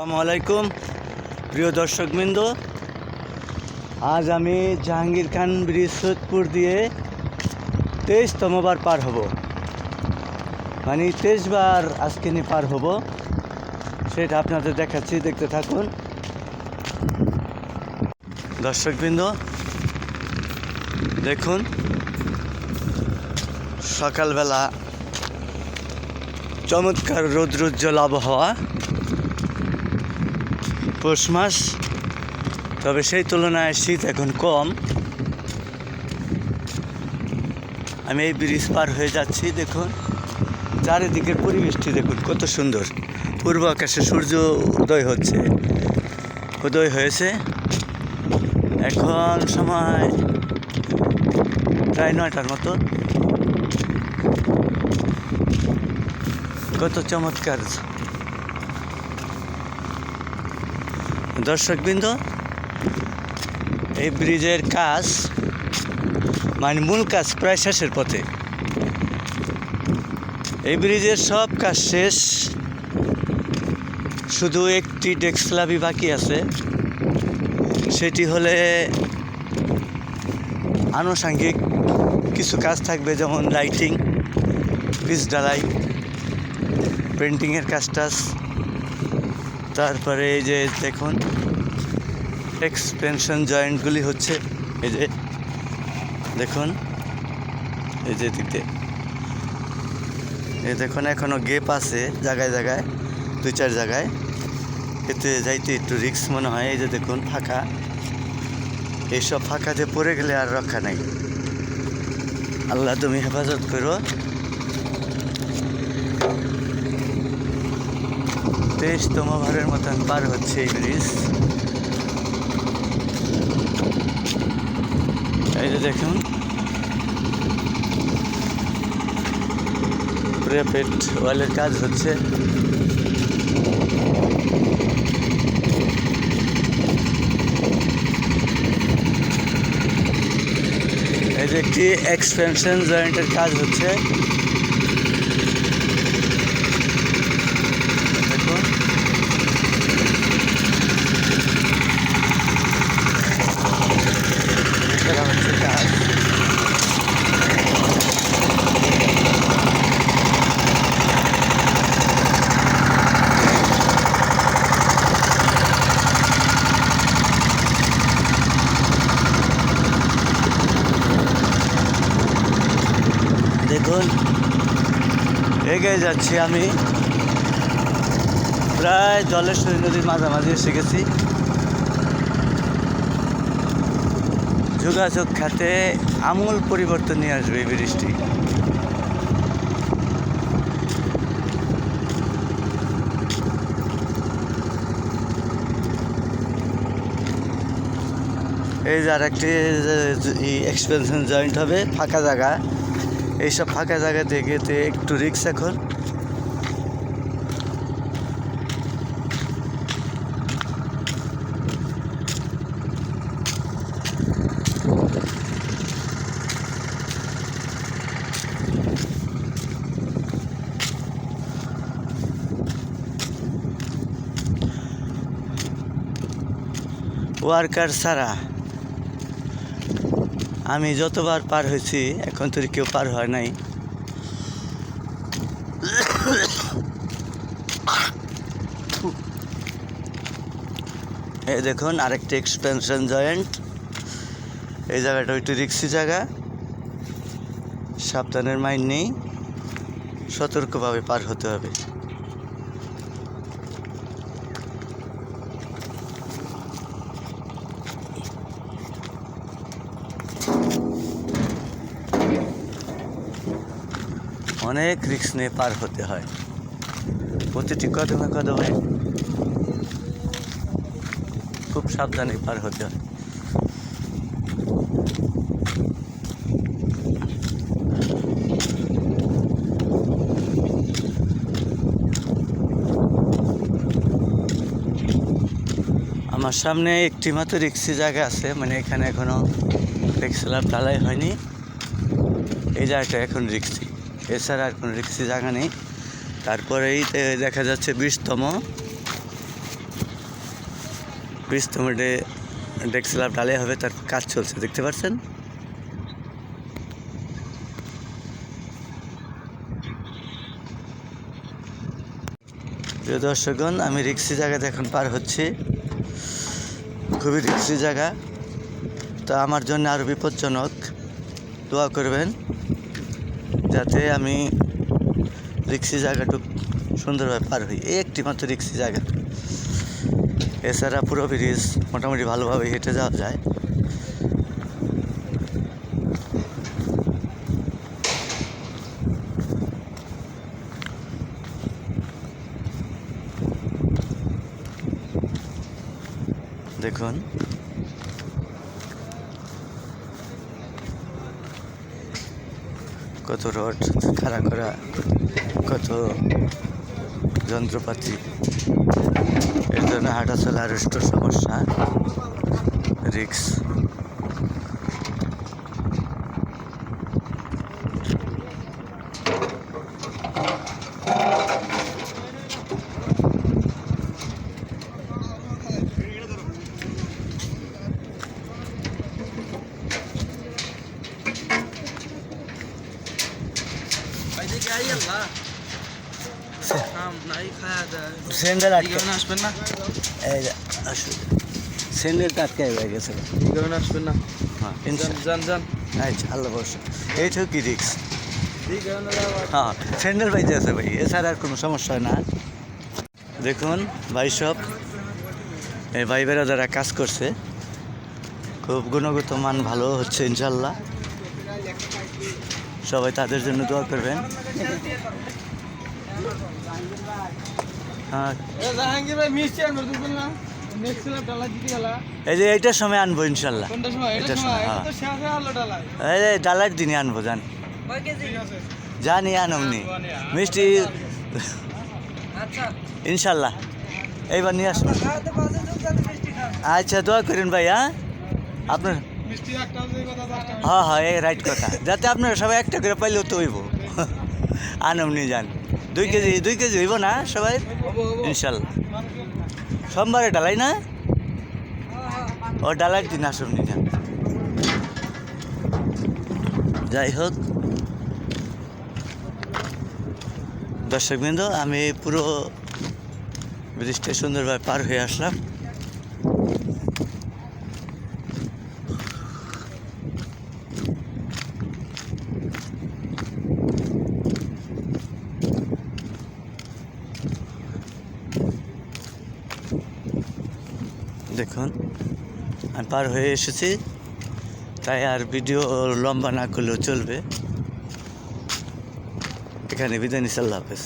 আসসালামু আলাইকুম, প্রিয় দর্শকবৃন্দ। আজ আমি জাহাঙ্গীর খান ব্রিজ সৈয়দপুর দিয়ে তেইশতমবার পার হব। মানে তেইশবার আজকে নিয়ে পার হব। সেটা আপনাদের দেখাচ্ছি, দেখতে থাকুন। দর্শকবৃন্দ, দেখুন, সকালবেলা চমৎকার রৌদ্রোজ্জ্বল আবহাওয়া। পৌষ মাস, তবে সেই তুলনায় শীত এখন কম। আমি এই ব্রিজ পার হয়ে যাচ্ছি, দেখুন। চারিদিকের পরিবেশটি দেখুন, কত সুন্দর। পূর্ব আকাশে সূর্য উদয় হচ্ছে, উদয় হয়েছে। এখন সময় প্রায় নয়টার মতো। কত চমৎকার দর্শকবৃন্দ, এই ব্রিজের কাজ মানে মূল কাজ প্রায় শেষের পথে। এই ব্রিজের সব কাজ শেষ। শুধু একটি ডেক্সলাবি বাকি আছে। সেটি হলে আনুষাঙ্গিক কিছু কাজ থাকবে, যেমন লাইটিং পিচ ঢালাই পেন্টিংয়ের কাজ টাজ তারপরে এই যে দেখুন এক্সপেনশন জয়েন্টগুলি হচ্ছে, এই যে দেখুন, এই যে দিকে এই দেখুন এখনও গেপ আছে জায়গায় জায়গায়, দুই চার জায়গায়। এতে যাইতে একটু রিক্স মনে হয়, এই যে দেখুন, ফাঁকা। এইসব ফাঁকাতে পড়ে গেলে আর রক্ষা নাই। আল্লাহ তুমি হেফাজত করো। তেইশতম ভারের মতন পার হচ্ছে এই ব্রিজ। এই যে দেখুন। প্রেপেট ওয়ালের কাজ হচ্ছে। এই যে একটি এক্সপেনশন জয়েন্টের কাজ হচ্ছে দেখুন এটা হচ্ছে কাজ দেখুন। এগিয়ে যাচ্ছি আমি। প্রায় জলেশ্বরী নদীর মাঝামাঝি এসে গেছি। যোগাযোগ খাতে আমূল পরিবর্তন নিয়ে আসবে ব্রিজটি। এই যে আর একটি এক্সপেনশন জয়েন্ট হবে, ফাঁকা জায়গা। এইসব ফাঁকা জায়গা থেকে একটু রিক্স এখন। ওয়ার্কার ছাড়া। আমি যতবার পার হয়েছি, এখন তো কেউ পার হয় নাই। এই দেখুন, আরেকটি এক্সপেনশন জয়েন্ট এই জায়গাটা একটু রিক্সি জায়গা। সাবধানের মাইন্ড নেই। সতর্কভাবে পার হতে হবে। অনেক রিক্স নিয়ে পার হতে হয়। প্রতিটি কদমে কদমে খুব সাবধানে পার হতে হয়। আমার সামনে একটি মাত্র রিক্সি জায়গা আছে মানে এখানে এখনও রিক্সলার ঢালাই হয়নি। এই জায়গাটা এখন রিক্সি এছাড়া আর কোনো রিক্সি জায়গা নেই। তারপরেই দেখা যাচ্ছে বিশতম বিশতম ডে ডেক স্ল্যাব ঢালাই হবে, তার কাজ চলছে, দেখতে পাচ্ছেন? প্রিয় দর্শকগণ, আমি রিক্সি জায়গাতে এখন পার হচ্ছি। খুবই রিক্সি জায়গা। তা আমার জন্য আরও বিপজ্জনক। দোয়া করবেন। যাতে আমি রিক্সি জায়গাটুক সুন্দরভাবে পার হই। এই একটি মাত্র রিক্সি জায়গা। এছাড়া পুরো ব্রিজ মোটামুটি ভালোভাবে হেঁটে যাওয়া যায়। দেখুন কত রড খাড়া করা কত যন্ত্রপাতি। এর জন্য হাঁটা চলা আর সমস্যা রিক্স এদিকে আই আল্লাহ কাম নাই খায়া যায় স্যান্ডেল আটকে আসবেন না এই আসুন স্যান্ডেলটা আটকে হয়ে গেছে আসবেন না হ্যাঁ যান যান যান আচ্ছা আল্লাহ কি রিক্স এদিকে হ্যাঁ স্যান্ডেল বাইতে আছে ভাই এছাড়া আর কোনো সমস্যা হয় না দেখুন ভাই সব এই ভাই বেরা যারা কাজ করছে খুব গুণগত মান ভালো হচ্ছে ইনশাল্লাহ সবাই তাদের জন্য দোয়া করবেন। হ্যাঁ এই যে এইটার সময় আনব ইনশাল্লাহ। এটা এটার সময় হ্যাঁ। এই ডালার দিনে আনব জান। জানি আনমনি মিষ্টি আচ্ছা। ইনশাল্লাহ। এইবার নিয়ে আসব আচ্ছা দোয়া করেন ভাই হ্যাঁ আপনার হ্যাঁ হ্যাঁ এই রাইট কথা। যাতে আপনারা সবাই একটা করে পাইলেও তো হইব। আনমনি যান। দুই কেজি দুই কেজি হইব না সবাই? ইনশাল্লাহ। সোমবারে ডালাই না? ও ডালার দিন আসুন যান। যাই হোক। দর্শকবৃন্দ আমি পুরো ব্রিজটা সুন্দরভাবে পার হয়ে আসলাম। দেখুন। আমি পার হয়ে এসেছি, তাই আর ভিডিও লম্বা না করলেও চলবে। এখানে বিদায় নিশাল্লা হাফেজ।